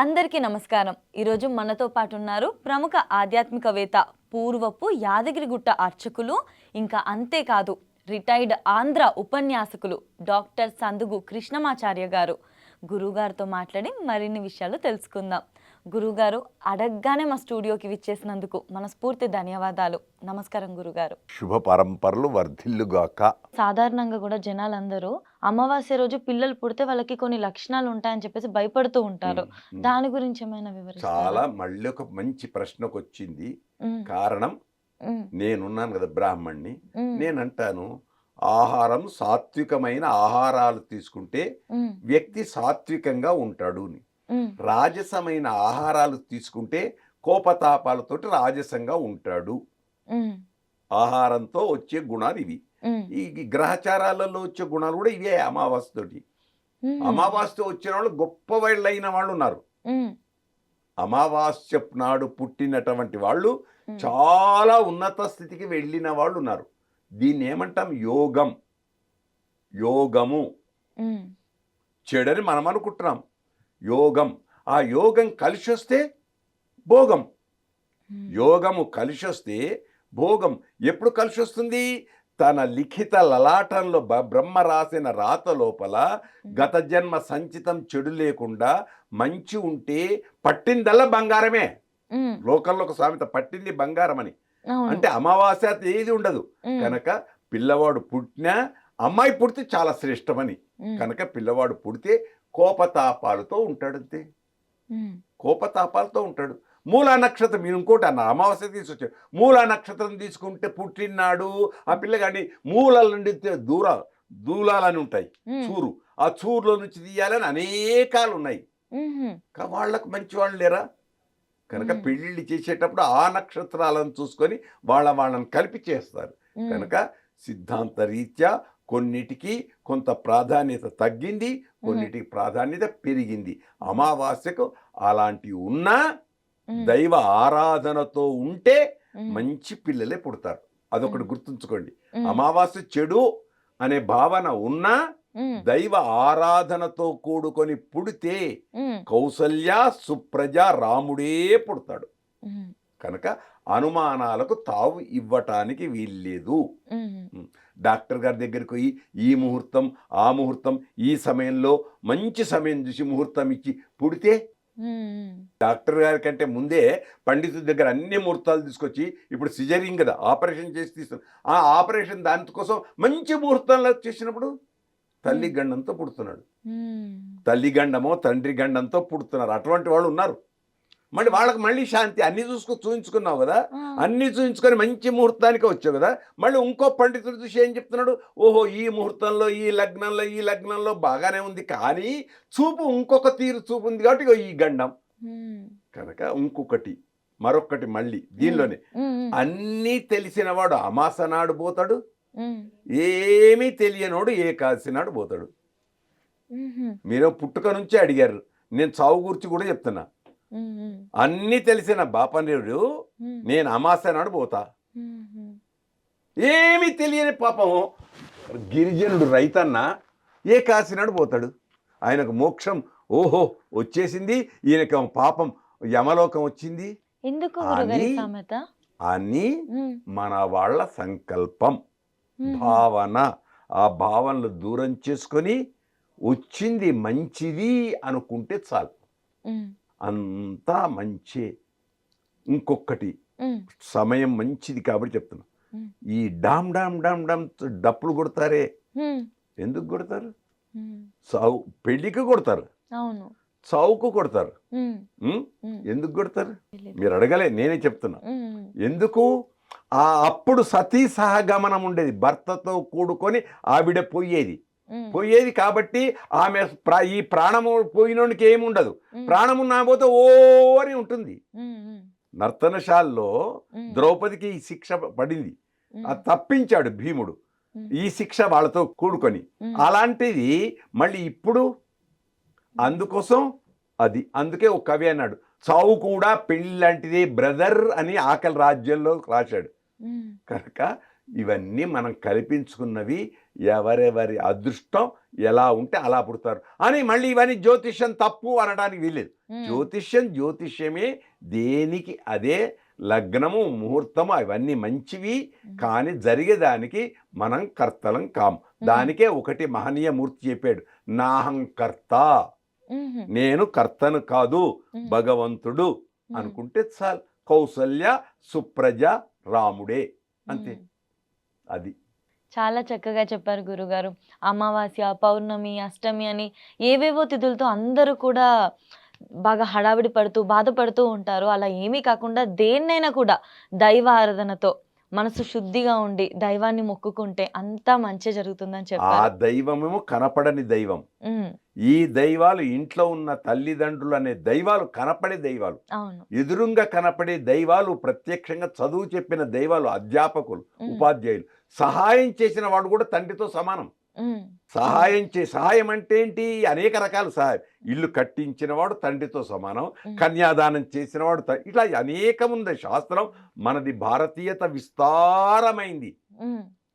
అందరికీ నమస్కారం. ఈరోజు మనతో పాటు ఉన్నారు ప్రముఖ ఆధ్యాత్మికవేత్త పూర్వపు యాదగిరిగుట్ట అర్చకులు ఇంకా అంతేకాదు రిటైర్డ్ ఆంధ్ర ఉపన్యాసకులు డాక్టర్ సందుగు కృష్ణమాచార్య గారు. గురుగారితో మాట్లాడి మరిన్ని విషయాలు తెలుసుకుందాం. గురువుగారు అడగగానే మా స్టూడియోకి విచ్చేసినందుకు మనస్ఫూర్తి ధన్యవాదాలు. నమస్కారం గురుగారు. శుభ పరంపరలు వర్ధిల్లుగాక. సాధారణంగా కూడా జనాలందరూ అమావాస్య రోజు పిల్లలు పుడితే వాళ్ళకి కొన్ని లక్షణాలు ఉంటాయని చెప్పేసి భయపడుతూ ఉంటారు. దాని గురించి ఏమైనా వివరిస్తారా? చాలా మళ్ళీ ఒక మంచి ప్రశ్నకు వచ్చింది కారణం? నేనున్నాను కదా బ్రాహ్మణ్ణి. ఉమ్, నేను అంటాను ఆహారం సాత్వికమైన ఆహారాలు తీసుకుంటే వ్యక్తి సాత్వికంగా ఉంటాడు అని. రాజసమైన ఆహారాలు తీసుకుంటే కోపతాపాలతోటి రాజసంగా ఉంటాడు. ఆహారంతో వచ్చే గుణాలు ఇవి. ఈ గ్రహచారాలలో వచ్చే గుణాలు కూడా ఇవే అమావాస్యతోటి ఉమ్, అమావాస్య వచ్చిన వాళ్ళు గొప్ప వాళ్ళైన వాళ్ళు ఉన్నారు. అమావాస్య నాడు పుట్టినటువంటి వాళ్ళు చాలా ఉన్నత స్థితికి వెళ్ళిన వాళ్ళు ఉన్నారు. దీన్ని ఏమంటాం? యోగం. యోగము. చెడని మనం అనుకుంటున్నాం యోగం. ఆ యోగం కలిసి వస్తే భోగం యోగము కలిసి వస్తే భోగం. ఎప్పుడు కలిసి వస్తుంది తన లిఖిత లలాటంలో బ్రహ్మ రాసిన రాత లోపల గత జన్మ సంచితం చెడు లేకుండా మంచి ఉంటే పట్టిందల్లా బంగారమే. లోకల్లో ఒక సామెత పట్టింది బంగారం అని అంటే అమావాస్య ఏది ఉండదు. కనుక పిల్లవాడు పుట్టినా అమ్మాయి పుడితే చాలా శ్రేష్టమని. కనుక పిల్లవాడు పుడితే కోపతాపాలతో ఉంటాడు అంతే కోపతాపాలతో ఉంటాడు. మూలా నక్షత్రం మీరు ఇంకోటి అన్న అమావాస్య తీసుకొచ్చాడు. మూలా నక్షత్రం తీసుకుంటే పుట్టినాడు ఆ పిల్లగాడి మూలాల నుండి దూర దూలాలని ఉంటాయి చూరు. ఆ చూరులో నుంచి తీయాలని అనేకాలు ఉన్నాయి. వాళ్ళకు మంచి వాళ్ళు లేరా? కనుక. పెళ్ళిళ్ళు చేసేటప్పుడు ఆ నక్షత్రాలను చూసుకొని వాళ్ళ వాళ్ళని కలిపి చేస్తారు. కనుక సిద్ధాంత రీత్యా కొన్నిటికి కొంత ప్రాధాన్యత తగ్గింది కొన్నిటికి ప్రాధాన్యత పెరిగింది. అమావాస్యకు అలాంటివి ఉన్నా దైవ ఆరాధనతో ఉంటే మంచి పిల్లలే పుడతారు. అదొకటి. గుర్తుంచుకోండి. అమావాస్య చెడు అనే భావన ఉన్నా దైవ ఆరాధనతో కూడుకొని పుడితే కౌసల్య సుప్రజ రాముడే పుడతాడు. కనుక అనుమానాలకు తావు ఇవ్వటానికి వీల్లేదు. డాక్టర్ గారి దగ్గరికి పోయి ఈ ముహూర్తం ఆ ముహూర్తం ఈ సమయంలో మంచి సమయం చూసి ముహూర్తం ఇచ్చి పుడితే? డాక్టర్ గారి కంటే ముందే పండితుడి దగ్గర అన్ని ముహూర్తాలు తీసుకొచ్చి ఇప్పుడు సిజరింగ్ కదా ఆపరేషన్ చేసి తీస్తారు ఆ ఆపరేషన్ దానికోసం మంచి ముహూర్తంలో చేసినప్పుడు తల్లి గండంతో పుడుతున్నాడు. తల్లి గండమో తండ్రి గండంతో పుడుతున్నారు. అటువంటి వాళ్ళు ఉన్నారు. మళ్ళీ వాళ్ళకి మళ్ళీ శాంతి. అన్ని చూసుకో చూయించుకున్నావు కదా? అన్ని చూయించుకొని మంచి ముహూర్తానికి వచ్చావు కదా? మళ్ళీ ఇంకో పండితుడు చూసి ఏం చెప్తున్నాడు? ఓహో ఈ ముహూర్తంలో ఈ లగ్నంలో ఈ లగ్నంలో బాగానే ఉంది. కానీ చూపు ఇంకొక తీరు చూపు ఉంది కాబట్టి ఈ గండం. కనుక ఇంకొకటి మరొకటి మళ్ళీ దీనిలోనే. అన్నీ తెలిసినవాడు అమాస నాడు పోతాడు. ఏమీ తెలియనోడు ఏకాదశి నాడు పోతాడు. మీరు పుట్టుక నుంచే అడిగారు. నేను చావు గురించి కూడా చెప్తున్నా. అన్నీ తెలిసిన బాపనేరుడు ఉమ్, నేను అమాస నాడు పోతా. ఏమీ తెలియని పాపం గిరిజనుడు రైతన్న ఏ కాసినాడు పోతాడు? ఆయనకు మోక్షం ఓహో వచ్చేసింది ఈయనకి పాపం యమలోకం వచ్చింది. ఎందుకు అని- మన వాళ్ళ సంకల్పం భావన. ఆ భావనలు దూరం చేసుకొని వచ్చింది మంచిది అనుకుంటే చాలు. అంతా మంచే. ఇంకొకటి సమయం మంచిది కాబట్టి చెప్తున్నా. ఈ డామ్ డామ్ డామ్ డామ్ డప్పులు కొడతారే. ఎందుకు కొడతారు? సావు పెళ్ళికి కొడతారు. అవును. సావుకు కొడతారు. ఎందుకు కొడతారు. మీరు అడగలే నేనే చెప్తున్నా. ఎందుకు? ఆ అప్పుడు సతీ సహగమనం ఉండేది. భర్తతో కూడుకొని ఆవిడ పోయేది. పోయేది కాబట్టి ఆమె ఈ ప్రాణము పోయినోనికి ఏముండదు. ఉమ్, ప్రాణము నా పోతే ఓ అని ఉంటుంది. నర్తనశాల్లో ద్రౌపదికి ఈ శిక్ష పడింది. ఆ తప్పించాడు భీముడు. ఈ శిక్ష వాళ్ళతో కూడుకొని. అలాంటిది మళ్ళీ ఇప్పుడు అందుకోసం అది అందుకే ఒక కవి అన్నాడు చావు కూడా పెళ్ళి లాంటిది బ్రదర్ అని ఆకలి రాజ్యంలో రాశాడు. కనుక ఇవన్నీ మనం కల్పించుకున్నవి ఎవరెవరి అదృష్టం ఎలా ఉంటే అలా పుడతారు. అని మళ్ళీ ఇవన్నీ జ్యోతిష్యం తప్పు అనడానికి వీల్లేదు. ఉమ్, జ్యోతిష్యం జ్యోతిష్యమే దేనికి అదే లగ్నము ముహూర్తము అవన్నీ మంచివి కానీ జరిగేదానికి మనం కర్తలం కాం. దానికే ఒకటి మహనీయ మూర్తి చెప్పాడు నాహంకర్త ఉమ్, నేను కర్తను కాదు భగవంతుడు అనుకుంటే చాలు. కౌసల్య సుప్రజ రాముడే. అంతే. అది. చాలా చక్కగా చెప్పారు గురుగారు. అమావాస్య పౌర్ణమి అష్టమి అని ఏవేవో తిథులతో అందరూ కూడా బాగా హడావిడి పడుతూ బాధపడుతూ ఉంటారు. అలా ఏమీ కాకుండా దేన్నైనా కూడా దైవ ఆరాధనతో మనసు శుద్ధిగా ఉండి దైవాన్ని మొక్కుకుంటే అంతా మంచి జరుగుతుందని ఆ చెప్పారు. దైవమేమో కనపడని దైవం. ఈ దైవాలు ఇంట్లో ఉన్న తల్లిదండ్రులు అనే దైవాలు కనపడే దైవాలు. అవును. ఎదురుంగా కనపడే దైవాలు ప్రత్యక్షంగా చదువు చెప్పిన దైవాలు అధ్యాపకులు ఉపాధ్యాయులు. సహాయం చేసిన వాడు కూడా తండ్రితో సమానం. సహాయం చే సహాయం అంటే ఏంటి? అనేక రకాల సహాయం. ఇల్లు కట్టించిన వాడు తండ్రితో సమానం. కన్యాదానం చేసిన వాడు త- ఇట్లా అనేకముంది శాస్త్రం మనది భారతీయత విస్తారమైంది.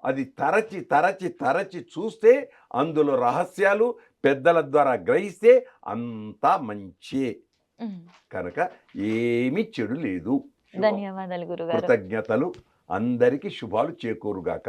అది తరచి తరచి తరచి చూస్తే అందులో రహస్యాలు పెద్దల ద్వారా గ్రహిస్తే అంతా మంచే. కనుక ఏమీ చెడు లేదు. ధన్యవాదాలు కృతజ్ఞతలు. అందరికీ శుభాలు చేకూరుగాక.